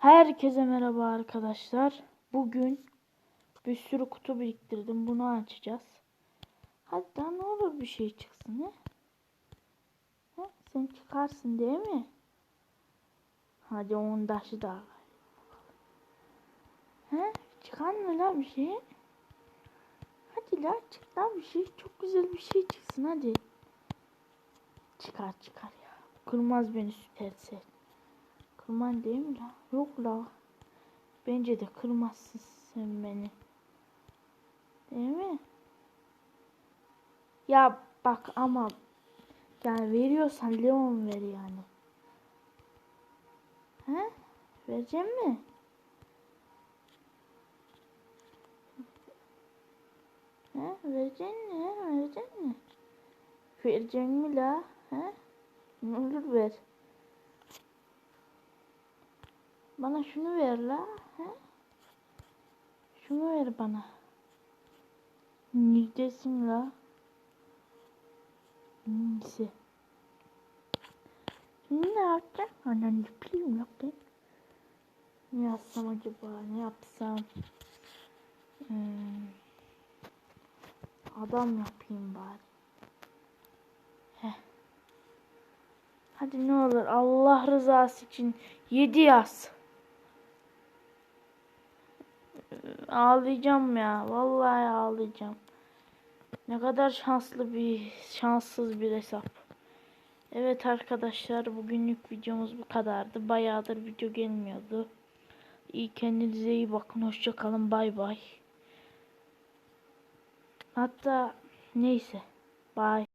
Herkese merhaba arkadaşlar. Bugün bir sürü kutu biriktirdim. Bunu açacağız. Hatta ne olur bir şey çıksın he? He? Sen çıkarsın değil mi? Hadi on taşı da. He? Çıkar mı lan bir şey? Hadi la çık lan bir şey. Çok güzel bir şey çıksın hadi. Çıkar çıkar ya. Kırmaz beni süperse. Kırman değil mi la? Yok la. Bence de kırmazsın sen beni. Değil mi? Ya bak ama yani veriyorsan Leon ver yani. He? Vereceğim mi? He? Vereceksin mi? He? Mi? Vereceksin mi la? He? Ne olur ver. Bana şunu ver la. He? Şunu ver bana. Neredesin la? Neyse. Şimdi ne yapacağım? Anan yapayım yok ben. Ne yapsam acaba? Ne yapsam? Hmm. Adam yapayım bari. Heh. Hadi ne olur Allah rızası için 7 yaz. Ağlayacağım ya. Vallahi ağlayacağım. Ne kadar şanslı bir şanssız bir hesap. Evet arkadaşlar bugünlük videomuz bu kadardı. Bayağıdır video gelmiyordu. İyi kendinize iyi bakın. Hoşça kalın. Bay bay. Hatta neyse. Bay.